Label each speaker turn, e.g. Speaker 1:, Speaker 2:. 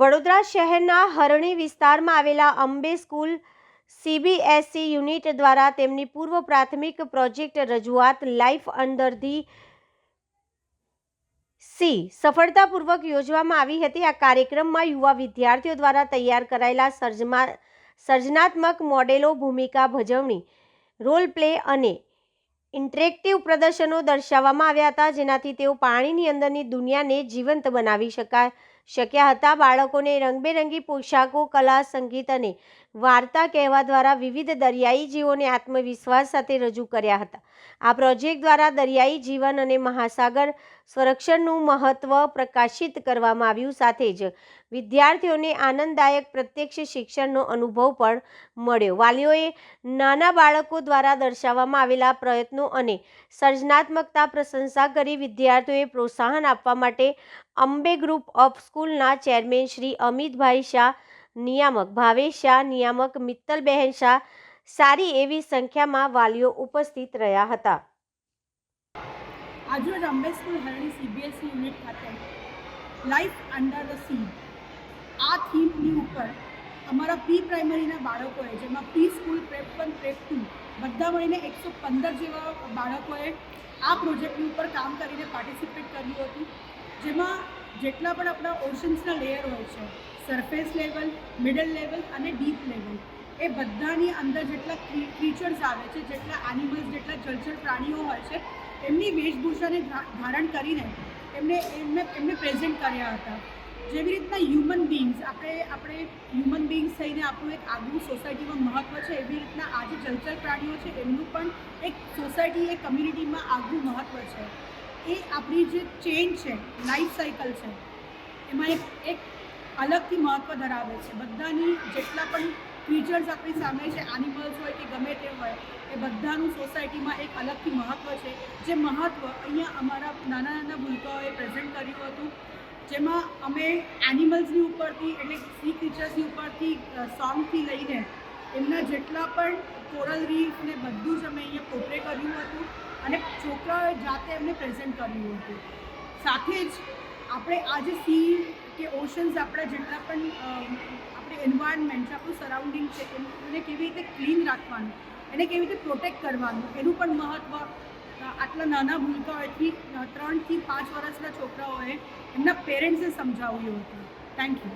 Speaker 1: વડોદરા શહેરના હરણી વિસ્તારમાં આવેલા અંબે સ્કૂલ સીબીએસઈ યુનિટ દ્વારા તેમની પૂર્વ પ્રાથમિક પ્રોજેક્ટ રજૂઆત લાઈફ અંડર ધી સી સફળતાપૂર્વક યોજવામાં આવી હતી. આ કાર્યક્રમમાં યુવા વિદ્યાર્થીઓ દ્વારા તૈયાર કરાયેલા સર્જમા સર્જનાત્મક મોડેલો, ભૂમિકા ભજવણી, રોલ પ્લે અને ઇન્ટરેક્ટિવ પ્રદર્શનો દર્શાવવામાં આવ્યા હતા, જેનાથી તેઓ પાણીની અંદરની દુનિયાને જીવંત બનાવી શકા શક્યા હતા બાળકોને રંગબેરંગી પોશાકો કલા સંગીત અને વાર્તા કહેવા દ્વારા વિવિધ દરિયાઈ જીવોને આત્મવિશ્વાસ સાથે રજૂ કર્યા હતા. આ પ્રોજેક્ટ દ્વારા દરિયાઈ જીવન અને મહાસાગર સંરક્ષણનું મહત્ત્વ પ્રકાશિત કરવામાં આવ્યું. સાથે જ વિદ્યાર્થીઓને આનંદદાયક પ્રત્યક્ષ શિક્ષણનો અનુભવ પણ મળ્યો. વાલીઓએ નાના બાળકો દ્વારા દર્શાવવામાં આવેલા પ્રયત્નો અને સર્જનાત્મકતા પ્રશંસા કરી વિદ્યાર્થીઓએ પ્રોત્સાહન આપવા માટે અંબે ગ્રુપ ઓફ સ્કૂલના ચેરમેન શ્રી અમિતભાઈ શાહ નિયામક ભાવેશ શાહ, નિયામક મિત્તલબહેન શાહ, સારી એવી સંખ્યામાં વાલીઓ ઉપસ્થિત રહ્યા હતા.
Speaker 2: આજરોજ અંબે હરણી સીબીએસઈ યુનિટ ખાતે લાઈફ અંડર ધ સી. આ થીમની ઉપર અમારા પ્રી પ્રાઇમરીના બાળકોએ, જેમાં pre school prep one, prep two બધા મળીને એકસો પંદર જેવા બાળકોએ આ પ્રોજેક્ટની ઉપર કામ કરીને પાર્ટિસિપેટ કર્યું હતું. જેમાં જેટલા પણ આપણા ઓશન્સના લેયર હોય છે સરફેસ લેવલ, મિડલ લેવલ અને ડીપ લેવલ. એ બધાની અંદર જેટલા ક્રીચર્સ આવે છે, જેટલા એનિમલ્સ જેટલા જળચર પ્રાણીઓ હોય છે, એમની વેશભૂષાને ધારણ કરીને એમને એમને એમને પ્રેઝન્ટ કર્યા હતા. જેવી રીતના હ્યુમન બિંગ્સ આપણે આપણે હ્યુમન બિંગ્સ થઈને આપણું એક આગવું સોસાયટીમાં મહત્ત્વ છે, એવી રીતના આજે જલચર પ્રાણીઓ છે, એમનું પણ એક સોસાયટી એક કમ્યુનિટીમાં આગવું મહત્ત્વ છે. એ આપણી જે ચેન છે લાઈફ સાયકલ છે, એમાં એક એક અલગથી મહત્ત્વ ધરાવે છે. બધાની જેટલા પણ ફીચર્સ આપણી સામે છે એનિમલ્સ હોય કે ગમે તે હોય, એ બધાનું સોસાયટીમાં એક અલગથી મહત્ત્વ છે. જે મહત્ત્વ અહીંયા અમારા નાના નાના ભૂલકાઓએ પ્રેઝન્ટ કર્યું હતું. જેમાં અમે એનિમલ્સની ઉપરથી એટલે સી ક્રીચર્સની ઉપરથી સોંગથી લઈને એમના જેટલા પણ કોરલ રીફ ને બધું જ અમે અહીંયા પોપરે કર્યું હતું અને છોકરાઓએ જાતે એમને પ્રેઝન્ટ કર્યું હતું. સાથે જ આપણે આજે સી કે ઓશન્સ આપણા જેટલા પણ આપણે એન્વાયરમેન્ટ આપણું સરાઉન્ડિંગ છે એને કેવી રીતે ક્લીન રાખવાનું, એને કેવી રીતે પ્રોટેક્ટ કરવાનું, એનું પણ મહત્ત્વ આટલા નાના ભૂલકાઓથી ત્રણથી પાંચ વર્ષના છોકરાઓએ એમના પેરેન્ટ્સને સમજાવ્યું હતું. Thank you